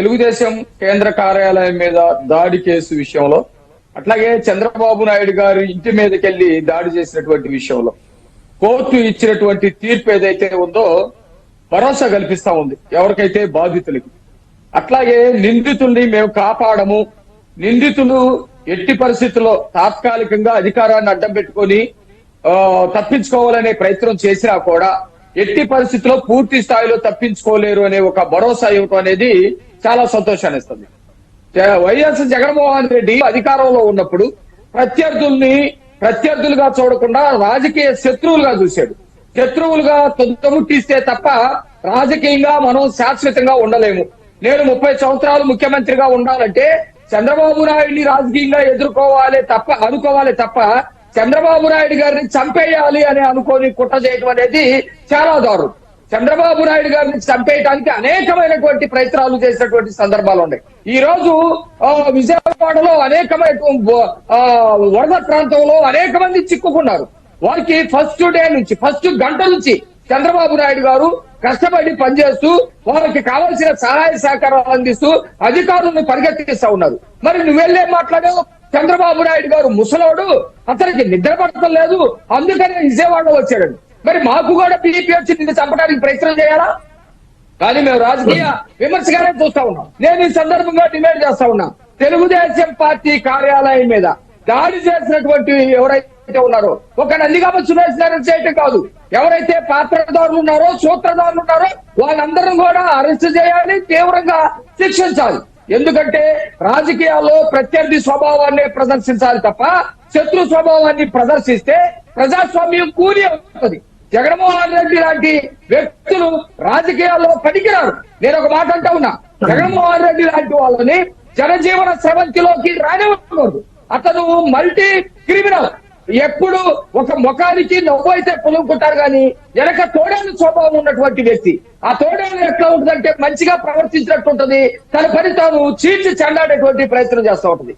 తెలుగుదేశం కేంద్ర కార్యాలయం మీద దాడి కేసు విషయంలో అట్లాగే చంద్రబాబు నాయుడు గారి ఇంటి మీదకెళ్ళి దాడి చేసినటువంటి విషయంలో కోర్టు ఇచ్చినటువంటి తీర్పు ఏదైతే ఉందో భరోసా కల్పిస్తా ఉంది ఎవరికైతే బాధితులకి. అట్లాగే నిందితుల్ని మేము కాపాడము నిందితులు ఎట్టి పరిస్థితుల్లో తాత్కాలికంగా అధికారాన్ని అడ్డం పెట్టుకొని తప్పించుకోవాలనే ప్రయత్నం చేసినా కూడా ఎట్టి పరిస్థితుల్లో పూర్తి స్థాయిలో తప్పించుకోలేరు అనే ఒక భరోసా ఇవ్వటం అనేది చాలా సంతోషాన్ని ఇస్తుంది. వైఎస్ జగన్మోహన్ రెడ్డి అధికారంలో ఉన్నప్పుడు ప్రత్యర్థుల్ని ప్రత్యర్థులుగా చూడకుండా రాజకీయ శత్రువులుగా చూశాడు. శత్రువులుగా తొంతముట్టిస్తే తప్ప రాజకీయంగా మనం శాశ్వతంగా ఉండలేము. నేను ముప్పై సంవత్సరాలు ముఖ్యమంత్రిగా ఉండాలంటే చంద్రబాబు నాయుడిని రాజకీయంగా ఎదుర్కోవాలి తప్ప అనుకోవాలి తప్ప చంద్రబాబు నాయుడు గారిని చంపేయాలి అని అనుకోని కుట్ర చేయడం అనేది చాలా దారుణం. చంద్రబాబు నాయుడు గారిని చంపేయడానికి అనేకమైనటువంటి ప్రయత్నాలు చేసినటువంటి సందర్భాలు ఉన్నాయి. ఈ రోజు ఆ, విజయవాడలో అనేకమైన ఆ, వరద ప్రాంతంలో అనేక మంది చిక్కుకున్నారు. వారికి ఫస్ట్ డే నుంచి ఫస్ట్ గంట నుంచి చంద్రబాబు నాయుడు గారు కష్టపడి పనిచేస్తూ వారికి కావాల్సిన సహాయ సహకారాలు అందిస్తూ అధికారులను పరిగెత్తిస్తా ఉన్నారు. మరి నువ్వెళ్ళే మాట్లాడావు? చంద్రబాబు నాయుడు గారు ముసలోడు అతనికి నిద్ర పడటం లేదు. అందుకనే విజయవాడలో వచ్చాడు మరి మాకు కూడా బీజేపీ వచ్చి నిన్ను చంపడానికి ప్రయత్నం చేయాలా? కానీ మేము రాజకీయ విమర్శగానే చూస్తా ఉన్నాం. నేను ఈ సందర్భంగా డిమాండ్ చేస్తా ఉన్నా. తెలుగుదేశం పార్టీ కార్యాలయం మీద దాడి చేసినటువంటి ఎవరైతే ఉన్నారో ఒక నందిగామ సురేష్ గారు చేయటం కాదు. ఎవరైతే పాత్రదారులు ఉన్నారో సూత్రధారులు ఉన్నారో వాళ్ళందరూ కూడా అరెస్ట్ చేయాలి తీవ్రంగా శిక్షించాలి. ఎందుకంటే రాజకీయాల్లో ప్రత్యర్థి స్వభావాన్ని ప్రదర్శించాలి తప్ప శత్రు స్వభావాన్ని ప్రదర్శిస్తే ప్రజాస్వామ్యం కూలి అవుతుంది. జగన్మోహన్ రెడ్డి లాంటి వ్యక్తులు రాజకీయాల్లో పనికిరారు. నేను ఒక మాట అంటా ఉన్నా. జగన్మోహన్ రెడ్డి లాంటి వాళ్ళని జనజీవన స్రవంతిలోకి రానివ్వకూడదు. అతను మల్టీ క్రిమినల్. ఎప్పుడు ఒక ముఖానికి నవ్వు అయితే పులుముకుంటారు కానీ వెనక తోడేలు స్వభావం ఉన్నటువంటి వ్యక్తి. ఆ తోడేలు ఎట్లా ఉంటుందంటే మంచిగా ప్రవర్తించినట్టు ఉంటది. తన పని తాను చీల్చి చెండాడేటువంటి ప్రయత్నం చేస్తూ ఉంటది.